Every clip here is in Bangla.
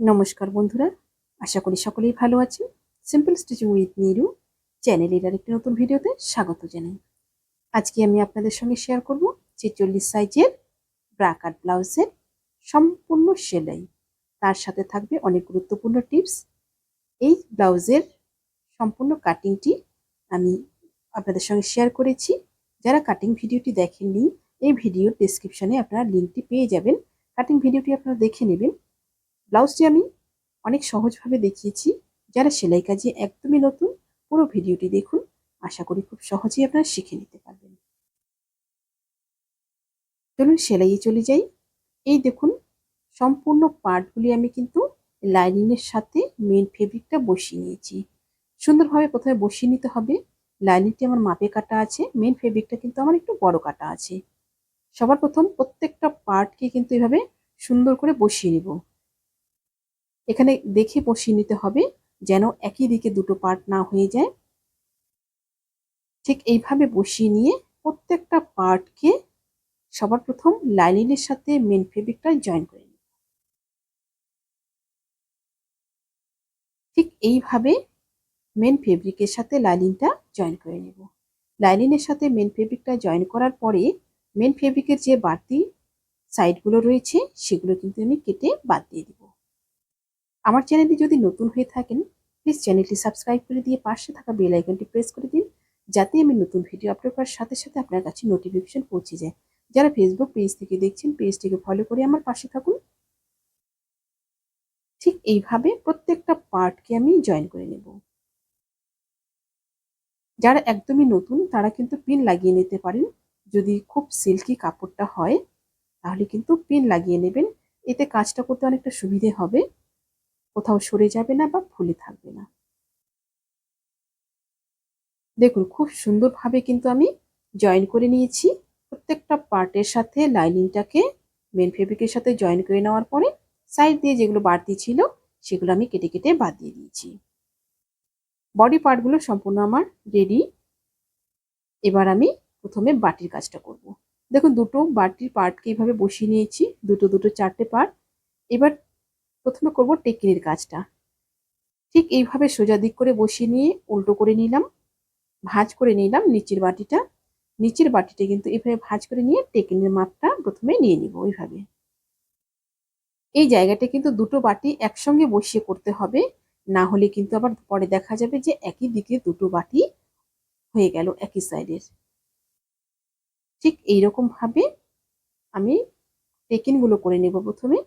নমস্কার বন্ধুরা, আশা করি সকলেই ভালো আছেন। সিম্পল স্টিচিং উইথ নিরু চ্যানেলের আর একটি নতুন ভিডিওতে স্বাগত জানাই। আজকে আমি আপনাদের সঙ্গে শেয়ার করব ছেচল্লিশ সাইজের ব্রাকাট ব্লাউজের সম্পূর্ণ সেলাই। তার সাথে থাকবে অনেক গুরুত্বপূর্ণ টিপস এই ব্লাউজের সম্পূর্ণ কাটিংটি আমি আপনাদের সঙ্গে শেয়ার করেছি। যারা কাটিং ভিডিওটি দেখেননি, এই ভিডিওর ডিসক্রিপশনে আপনারা লিঙ্কটি পেয়ে যাবেন। কাটিং ভিডিওটি আপনারা দেখে নেবেন। ব্লাউজটি আমি অনেক সহজভাবে দেখিয়েছি। যারা সেলাই কাজে একদমই নতুন, পুরো ভিডিওটি দেখুন। আশা করি খুব সহজেই আপনারা শিখে নিতে পারবেন। চলুন সেলাইয়ে চলে যাই। এই দেখুন, সম্পূর্ণ পার্টগুলি আমি কিন্তু লাইনিংয়ের সাথে মেন ফেব্রিকটা বসিয়ে নিয়েছি। সুন্দরভাবে প্রথমে বসিয়ে নিতে হবে। লাইনিংটি আমার মাপে কাটা আছে মেন ফেব্রিকটা কিন্তু আমার একটু বড় কাটা আছে। সবার প্রথম প্রত্যেকটা পার্টকে কিন্তু এভাবে সুন্দর করে বসিয়ে নেব। এখানে দেখে বসিয়ে নিতে হবে যেন একই দিকে দুটো পার্ট না হয়ে যায়। ঠিক এইভাবে বসিয়ে নিয়ে প্রত্যেকটা পার্টকে সবার প্রথম লাইনিংয়ের সাথে মেন ফেব্রিকটা জয়েন করে নিই ঠিক এইভাবে মেন ফেব্রিকের সাথে লাইনিংটা জয়েন করে নেব। লাইনিংয়ের সাথে মেন ফেব্রিকটা জয়েন করার পরে মেন ফেব্রিকের যে বাড়তি সাইডগুলো রয়েছে সেগুলো কিন্তু আমি কেটে বাদ দিয়ে দিব। আমার চ্যানেলটি যদি নতুন হয়ে থাকেন প্লিজ চ্যানেলটি সাবস্ক্রাইব করে দিয়ে পাশে থাকা বেল আইকনটি প্রেস করে দিন, যাতে আমি নতুন ভিডিও আপলোড করার সাথে সাথে আপনার কাছে নোটিফিকেশন পৌঁছে যায়। যারা ফেসবুক পেজ থেকে দেখছেন পেজটিকে ফলো করে আমার পাশে থাকুন। ঠিক এইভাবে প্রত্যেকটা পার্টকে আমি জয়েন করে নেব। যারা একদমই নতুন, তারা কিন্তু পিন লাগিয়ে নিতে পারেন। যদি খুব সিল্কি কাপড়টা হয়, তাহলে কিন্তু পিন লাগিয়ে নেবেন। এতে কাজটা করতে অনেকটা সুবিধে হবে। কোথাও সরে যাবে না বা ফুলে থাকবে না। দেখুন, খুব সুন্দরভাবে কিন্তু আমি জয়েন করে নিয়েছি। প্রত্যেকটা পার্টের সাথে লাইনিংটাকে মেন ফেব্রিকের সাথে জয়েন করে নেওয়ার পরে সাইড দিয়ে যেগুলো বাড়তি ছিল, সেগুলো আমি কেটে কেটে বাদ দিয়ে দিয়েছি। বডি পার্টগুলো সম্পূর্ণ আমার রেডি এবার আমি প্রথমে বাটির কাজটা করব। দেখুন, দুটো বাটির পার্টকে এইভাবে বসিয়ে নিয়েছি, দুটো দুটো, চারটে পার্ট এবার প্রথমে করব টেকিনের কাজটা। ঠিক এইভাবে সোজা দিক করে বসিয়ে নিয়ে উল্টো করে নিলাম, ভাঁজ করে নিলাম নিচের বাটিটা। নিচের বাটিটা কিন্তু এইভাবে ভাঁজ করে নিয়ে টেকিনের মাপটা প্রথমে নিয়ে নিব ওইভাবে। এই জায়গাটা কিন্তু দুটো বাটি একসঙ্গে বসিয়ে করতে হবে, না হলে কিন্তু আবার পরে দেখা যাবে যে একই দিকে দুটো বাটি হয়ে গেল একই সাইডের। ঠিক এইরকমভাবে আমি টেকিনগুলো করে নেব প্রথমে।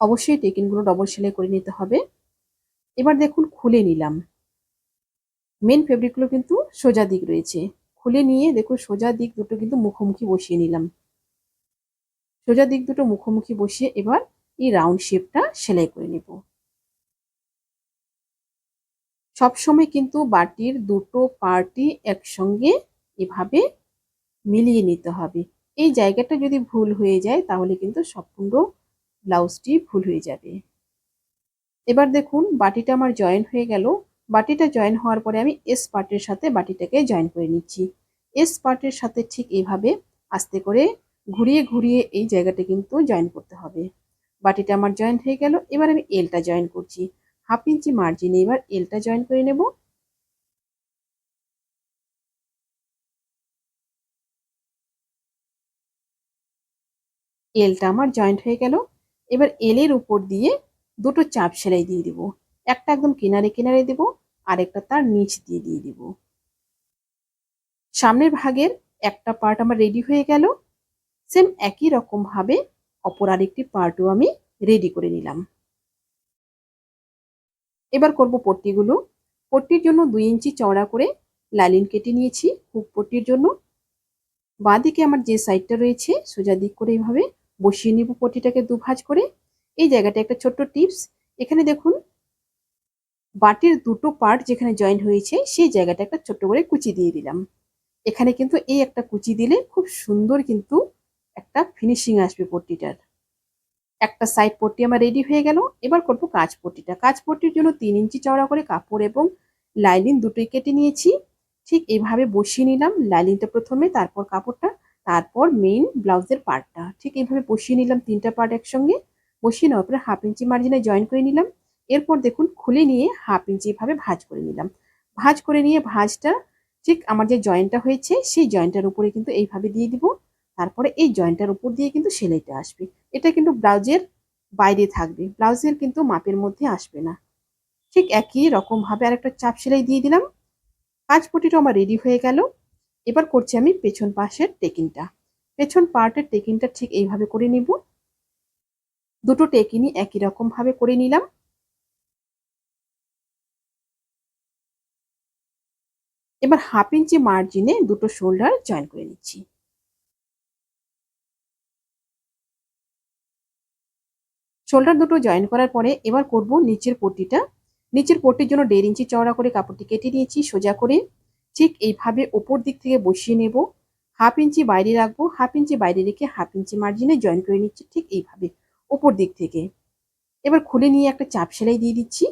অবশ্যই টেকিনগুলো ডবল সেলাই করে নিতে হবে। এবার দেখুন খুলে নিলাম। মেন ফেব্রিকগুলো কিন্তু সোজা দিক রয়েছে। খুলে নিয়ে দেখুন সোজা দিক দুটো কিন্তু মুখোমুখি বসিয়ে নিলাম। সোজা দিক দুটো মুখোমুখি বসিয়ে এবার এই রাউন্ড শেপটা সেলাই করে নেব। সবসময় কিন্তু বাটির দুটো পার্টি একসঙ্গে এভাবে মিলিয়ে নিতে হবে। এই জায়গাটা যদি ভুল হয়ে যায় তাহলে কিন্তু সম্পূর্ণ ব্লাউজটি ভুল হয়ে যাবে। এবার দেখুন, বাটিটা আমার জয়েন হয়ে গেল। বাটিটা জয়েন হওয়ার পরে আমি এস পার্টের সাথে বাটিটাকে জয়েন করে নিচ্ছি। এস পার্টের সাথে ঠিক এইভাবে আস্তে করে ঘুরিয়ে ঘুরিয়ে এই জায়গাটা কিন্তু জয়েন করতে হবে। বাটিটা আমার জয়েন হয়ে গেল, এবার আমি এলটা জয়েন করছি। হাফ ইঞ্চি মার্জিনে এবার এলটা জয়েন করে নেব। এলটা আমার জয়েন্ট হয়ে গেল। এবার এলের উপর দিয়ে দুটো চাপ সেলাই দিয়ে দিব। একটা একদম কিনারে কিনারে দেব, আরেকটা তার নিচ দিয়ে দিয়ে দিব। সামনের ভাগের একটা পার্ট আমার রেডি হয়ে গেল। সেম একই রকমভাবে অপর আরেকটি পার্টও আমি রেডি করে নিলাম। এবার করব পট্টিগুলো। পট্টির জন্য দুই ইঞ্চি চওড়া করে লালিন কেটে নিয়েছি, হুক পট্টির জন্য। বাঁ দিকে আমার যে সাইডটা রয়েছে, সোজা দিক করে এইভাবে বসিয়ে নিব পটিটাকে দুভাজ করে। এই জায়গাটা একটা ছোট্ট টিপস। এখানে দেখুন, বাটির দুটো পার্ট যেখানে জয়েন হয়েছে, সেই জায়গাটা একটা ছোট্ট করে কুচি দিয়ে দিলাম। এখানে কিন্তু এই একটা কুচি দিলে খুব সুন্দর কিন্তু একটা ফিনিশিং আসবে পট্টিটার। একটা সাইড পট্টি আমার রেডি হয়ে গেল। এবার করব কাজ পট্টিটা। কাজ পট্টির জন্য তিন ইঞ্চি চওড়া করে কাপড় এবং লাইনিং দুটোই কেটে নিয়েছি। ঠিক এইভাবে বসিয়ে নিলাম। লাইনিংটা প্রথমে, তারপর কাপড়টা তারপর মেইন ব্লাউজের পার্টটা ঠিক এইভাবে বসিয়ে নিলাম তিনটা পার্ট একসঙ্গে। বসিয়ে নেওয়ার পরে হাফ ইঞ্চি মার্জিনে জয়েন করে নিলাম। এরপর দেখুন, খুলে নিয়ে হাফ ইঞ্চি এভাবে ভাঁজ করে নিলাম। ভাঁজ করে নিয়ে ভাঁজটা ঠিক আমার যে জয়েন্টটা হয়েছে, সেই জয়েন্টটার উপরে কিন্তু এইভাবে দিয়ে দিব। তারপরে এই জয়েন্টটার উপর দিয়ে কিন্তু সেলাইটা আসবে। এটা কিন্তু ব্লাউজের বাইরে থাকবে। ব্লাউজের কিন্তু মাপের মধ্যে আসবে না। ঠিক একই রকমভাবে আরেকটা চাপ সেলাই দিয়ে দিলাম। কাজ পটিটা আমার রেডি হয়ে গেল। এবার করছি আমি পেছন পাশের টেকিংটা। পেছন পার্টের টেকিংটা ঠিক এইভাবে করে নিব। দুটো টেকিনি একই রকম ভাবে করে নিলাম। এবার হাফ ইঞ্চি মার্জিনে দুটো শোল্ডার জয়েন করে নিচ্ছি। শোল্ডার দুটো জয়েন করার পরে এবার করব নিচের পট্টিটা। নিচের পট্টির জন্য দেড় ইঞ্চি চওড়া করে কাপড়টি কেটে নিয়েছি, সোজা করে। ঠিক এইভাবে ওপর দিক থেকে বসিয়ে নেব। হাফ ইঞ্চি বাইরে রাখব, হাফ ইঞ্চি বাইরে রেখে হাফ ইঞ্চি মার্জিনে জয়েন করে নিচ্ছি ঠিক এইভাবে ওপর দিক থেকে। এবার খুলে নিয়ে একটা চাপ সেলাই দিয়ে দিচ্ছি।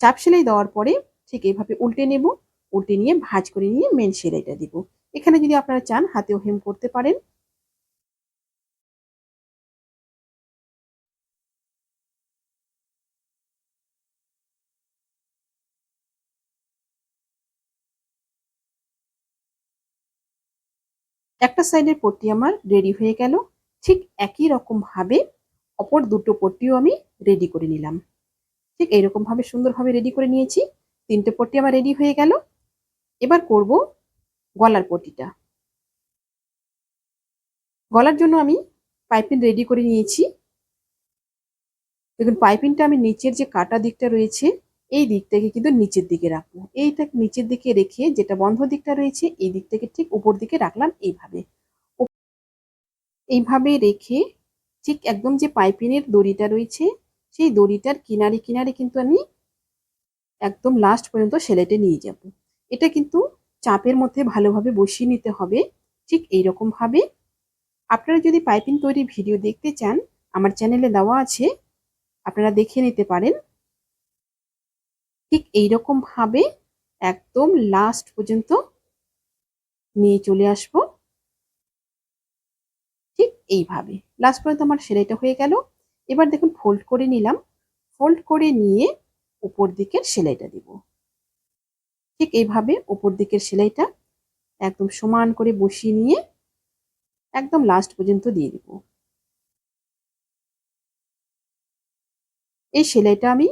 চাপ সেলাই দেওয়ার পরে ঠিক এইভাবে উল্টে নেব, উল্টে নিয়ে ভাঁজ করে নিয়ে মেন সেলাইটা দিব। এখানে যদি আপনারা চান, হাতেও হেম করতে পারেন। একটা সাইডের পট্টি আমার রেডি হয়ে গেল। ঠিক একই রকম ভাবে অপর দুটো পট্টিও আমি রেডি করে নিলাম। ঠিক এইরকম ভাবে সুন্দরভাবে রেডি করে নিয়েছি। তিনটে পট্টি আমার রেডি হয়ে গেল। এবার করব গলার পট্টিটা। গলার জন্য আমি পাইপিং রেডি করে নিয়েছি। দেখুন, পাইপিংটা আমি নিচের যে কাটা দিকটা রয়েছে এই দিকটাকে কিন্তু নিচের দিকে রাখব। এইটা নিচের দিকে রেখে যেটা বন্ধ দিকটা রয়েছে, এই দিকটাকে ঠিক উপর দিকে রাখলাম এইভাবে। এইভাবে রেখে ঠিক একদম যে পাইপিনের দড়িটা রয়েছে, সেই দড়িটার কিনারে কিনারে কিন্তু আমি একদম লাস্ট পর্যন্ত সেলাইটে নিয়ে যাব। এটা কিন্তু চাপের মধ্যে ভালোভাবে বসিয়ে নিতে হবে, ঠিক এই রকম ভাবে আপনারা যদি পাইপিং তৈরির ভিডিও দেখতে চান, আমার চ্যানেলে দেওয়া আছে, আপনারা দেখে নিতে পারেন। ঠিক এইরকম ভাবে একদম লাস্ট পর্যন্ত নিয়ে চলে আসব। ঠিক এইভাবে। লাস্ট পর্যন্ত আমার সেলাইটা হয়ে গেল। এবার দেখুন ফোল্ড করে নিলাম। ফোল্ড করে নিয়ে উপর দিকের সেলাইটা দিব। ঠিক এইভাবে উপর দিকের সেলাইটা একদম সমান করে বসিয়ে নিয়ে একদম লাস্ট পর্যন্ত দিয়ে দিব। এই সেলাইটা আমি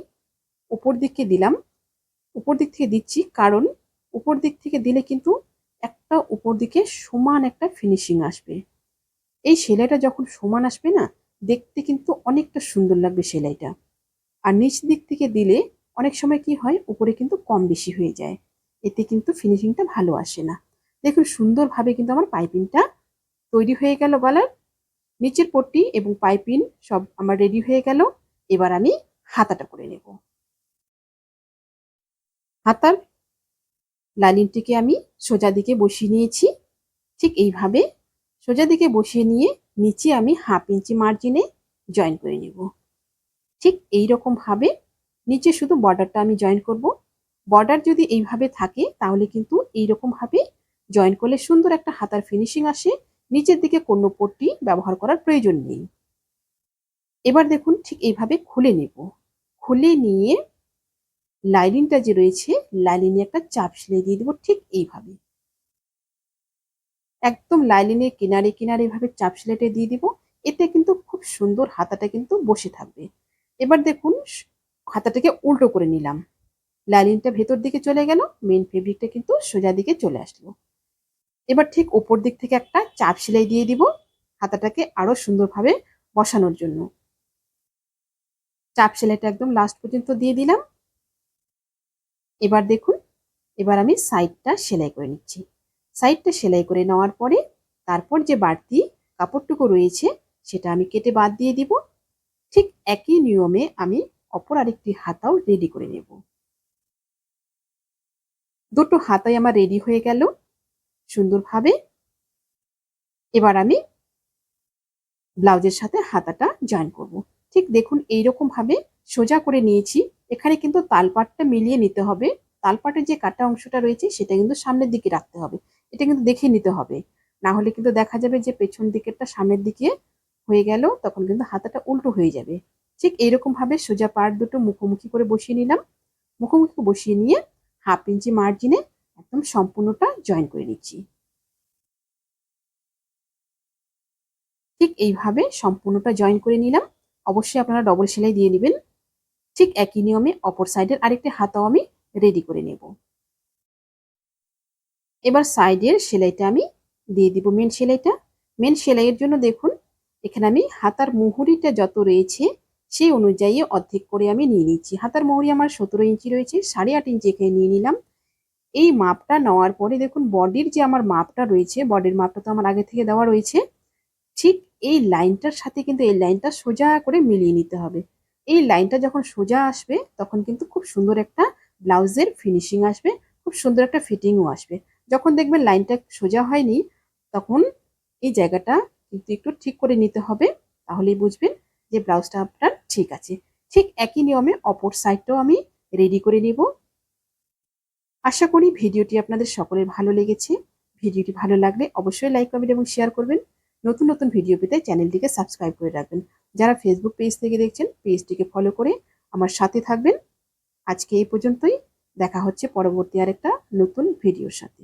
উপর দিকে দিলাম। উপর দিক থেকে দিচ্ছি, কারণ উপর দিক থেকে দিলে কিন্তু একটা উপর দিকে সমান একটা ফিনিশিং আসবে। এই সেলাইটা যখন সমান আসবে না, দেখতে কিন্তু অনেকটা সুন্দর লাগবে সেলাইটা। আর নিচ দিক থেকে দিলে অনেক সময় কি হয়, উপরে কিন্তু কম বেশি হয়ে যায়। এতে কিন্তু ফিনিশিংটা ভালো আসে না। দেখুন, সুন্দরভাবে কিন্তু আমার পাইপিংটা তৈরি হয়ে গেল গলার। নিচের পট্টি এবং পাইপিং সব আমার রেডি হয়ে গেল। এবার আমি হাতাটা করে নেব। হাতার লাইনিংটিকে আমি সোজা দিকে বসিয়ে নিয়েছি। ঠিক এইভাবে সোজা দিকে বসিয়ে নিয়ে নিচে আমি হাফ ইঞ্চি মার্জিনে জয়েন করে নেব। ঠিক এই ভাবে নিচে শুধু বর্ডারটা আমি জয়েন করব। বর্ডার যদি এইভাবে থাকে তাহলে কিন্তু এইরকম ভাবে জয়েন করলে সুন্দর একটা হাতার ফিনিশিং আসে। নিচের দিকে কোনো পট্টি ব্যবহার করার প্রয়োজন নেই। এবার দেখুন ঠিক এইভাবে খুলে নেব। খুলে নিয়ে লাইনিংটা যে রয়েছে লাইনিংয়ে একটা চাপ সেলাই দিয়ে দেবো ঠিক এইভাবে। একদম লাইনিংয়ের কিনারে কিনারে এভাবে চাপ সেলাইটা দিয়ে দিব। এতে কিন্তু খুব সুন্দর হাতাটা কিন্তু বসে থাকবে। এবার দেখুন, হাতাটাকে উল্টো করে নিলাম। লাইনিংটা ভেতর দিকে চলে গেল মেন ফেব্রিকটা কিন্তু সোজা দিকে চলে আসলো। এবার ঠিক ওপর দিক থেকে একটা চাপ সেলাই দিয়ে দিব হাতাটাকে আরও সুন্দরভাবে বসানোর জন্য। চাপ সেলাইটা একদম লাস্ট পর্যন্ত দিয়ে দিলাম। এবার দেখুন, এবার আমি সাইডটা সেলাই করে নিচ্ছি। সাইডটা সেলাই করে নেওয়ার পরে তারপর যে বাড়তি কাপড়টুকু রয়েছে, সেটা আমি কেটে বাদ দিয়ে দিব। ঠিক একই নিয়মে আমি অপর আরেকটি হাতাও রেডি করে নেব। দুটো হাতাই আমার রেডি হয়ে গেল সুন্দরভাবে। এবার আমি ব্লাউজের সাথে হাতাটা জয়েন করব। ঠিক দেখুন এইরকম ভাবে সোজা করে নিয়েছি। এখানে কিন্তু তালপাটটা মিলিয়ে নিতে হবে। তালপাটের যে কাটা অংশটা রয়েছে, সেটা কিন্তু সামনের দিকে রাখতে হবে। এটা কিন্তু দেখে নিতে হবে। না হলে কিন্তু দেখা যাবে যে পেছন দিকেরটা সামনের দিকে হয়ে গেল, তখন কিন্তু হাতাটা উল্টো হয়ে যাবে। ঠিক এইরকম ভাবে সোজা পার্ট দুটো মুখোমুখি করে বসিয়ে নিলাম। মুখোমুখি বসিয়ে নিয়ে হাফ ইঞ্চি মার্জিনে একদম সম্পূর্ণটা জয়েন করে নিচ্ছি। ঠিক এইভাবে সম্পূর্ণটা জয়েন করে নিলাম। অবশ্যই আপনারা ডবল সেলাই দিয়ে নেবেন। ঠিক একই নিয়মে অপর সাইডের আরেকটি হাতাও আমি রেডি করে নেব। এবার সাইডের সেলাইটা আমি দিয়ে দিব মেন সেলাইটা। মেন সেলাইয়ের জন্য দেখুন, এখানে আমি হাতার মুহুরিটা যত রয়েছে, সেই অনুযায়ী অর্ধেক করে আমি নিয়ে নিচ্ছি। হাতার মুহুরি আমার সতেরো ইঞ্চি রয়েছে, সাড়ে আট ইঞ্চি এখানে নিয়ে নিলাম। এই মাপটা নেওয়ার পরে দেখুন বডির যে আমার মাপটা রয়েছে বডির মাপটা তো আমার আগে থেকে দেওয়া রয়েছে, ঠিক এই লাইনটার সাথে কিন্তু এই লাইনটা সোজা করে মিলিয়ে নিতে হবে। এই লাইনটা যখন সোজা আসবে, তখন কিন্তু খুব সুন্দর একটা ব্লাউজের ফিনিশিং আসবে, খুব সুন্দর একটা ফিটিংও আসবে। যখন দেখবেন লাইনটা সোজা হয়নি, তখন এই জায়গাটা কিন্তু একটু ঠিক করে নিতে হবে, তাহলেই বুঝবেন যে ব্লাউজটা আপনার ঠিক আছে। ঠিক একই নিয়মে অপর সাইডটাও আমি রেডি করে নিব। আশা করি ভিডিওটি আপনাদের সকলের ভালো লেগেছে। ভিডিওটি ভালো লাগলে অবশ্যই লাইক কমেন্ট এবং শেয়ার করবেন। নতুন নতুন ভিডিও পেতে চ্যানেলটিকে সাবস্ক্রাইব করে রাখবেন। যারা ফেসবুক পেজ থেকে দেখছেন পেজটিকে ফলো করে আমার সাথে থাকবেন। আজকে এই পর্যন্তই। দেখা হচ্ছে পরবর্তী আরেকটা নতুন ভিডিওর সাথে।